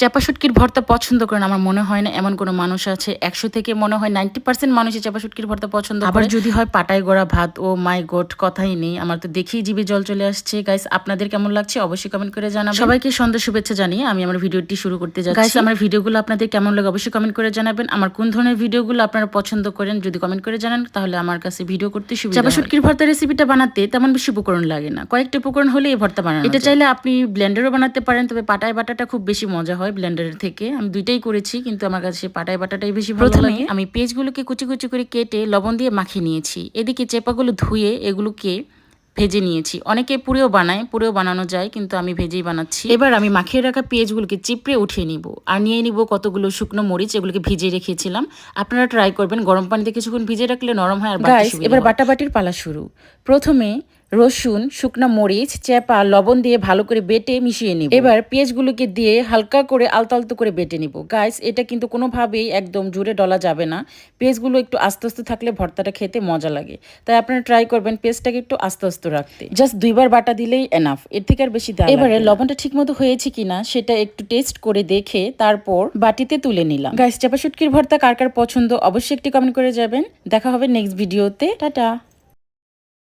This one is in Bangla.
চাপা শুটকির ভর্তা পছন্দ করেন আমার মনে হয় না এমন কোনো মানুষ আছে। একশো থেকে মনে হয় নাইনটি পার্সেন্ট মানুষই চাপা শুটকির ভর্তা পছন্দ আবার যদি হয় পাটায় গড়া ভাত ও মাই গোট কথাই নেই। আমার তো দেখেই জিভে জল চলে আসছে। গাইস আপনাদের কেমন লাগছে? অবশ্যই কমেন্ট করে জানাবেন। সবাইকে সন্ধ্যা শুভেচ্ছা জানিয়ে আমি আমার ভিডিওটি শুরু করতে যাচ্ছি। গাইস আমার ভিডিওগুলো আপনাদের কেমন লাগে অবশ্যই কমেন্ট করে জানাবেন। আমার কোন ধরনের ভিডিওগুলো আপনারা পছন্দ করেন যদি কমেন্ট করে জানান তাহলে আমার কাছে ভিডিও করতে সুবিধা চাপা শুটকির ভর্তা রেসিপিটা বানাতে তেমন বেশি উপকরণ লাগে না। কয়েকটা উপকরণ হলে এই ভর্তা বানানো এটা চাইলে আপনি ব্লেন্ডারও বানাতে পারেন তবে পাটায় বাটাটা খুব বেশি মজা হয়। ব্লেন্ডারের থেকে। আমি দুইটাই করেছি কিন্তু আমার কাছে পাটায় বাটাটাই বেশি ভালো লাগে। আমি পেঁয়াজগুলোকে কুচি কুচি করে কেটে লবণ দিয়ে মাখিয়ে নিয়েছি। এদিকে চেপাগুলো ধুয়ে এগুলোকে ভেজে নিয়েছি। অনেকে পুরেও বানায় পুরেও বানানো যায় কিন্তু আমি ভেজেই বানাচ্ছি। এবার আমি মাখিয়ে রাখা পেঁয়াজগুলোকে চিপড়ে উঠিয়ে নিব। আর নিয়ে নিব কতগুলো শুকনো মরিচ এগুলোকে ভিজিয়ে রেখেছিলাম। আপনারা ট্রাই করবেন গরম পানিতে কিছুক্ষণ ভিজে রাখলে নরম হয় আর এবার বাটাবাটির পালা শুরু। প্রথমে রসুন শুকনা মরিচ চেপা লবণ দিয়ে ভালো করে বেটে মিশিয়ে নিব। এবার পেঁয়াজগুলোকে দিয়ে হালকা করে আলতো আলতো করে বেটে নিব। গাইস এটা কিন্তু কোনোভাবেই একদম জুড়ে ডলা যাবে না। পেঁয়াজগুলো একটু আস্তে আস্তে থাকলে ভর্তাটা খেতে মজা লাগে। তাই আপনারা ট্রাই করবেন পেঁয়াজটাকে একটু আস্তে আস্তে রাখতে। জাস্ট দুইবার বাটা দিলেই এনাফ এর থেকে আর বেশি দেওয়া এবারে লবণটা ঠিক মতো হয়েছে কিনা সেটা একটু টেস্ট করে দেখে তারপর বাটিতে তুলে নিলাম। গাইস চাপা শুটকির ভর্তা কার কার পছন্দ অবশ্যই একটি কমেন্ট করে যাবেন। দেখা হবে নেক্সট ভিডিওতে টাটা।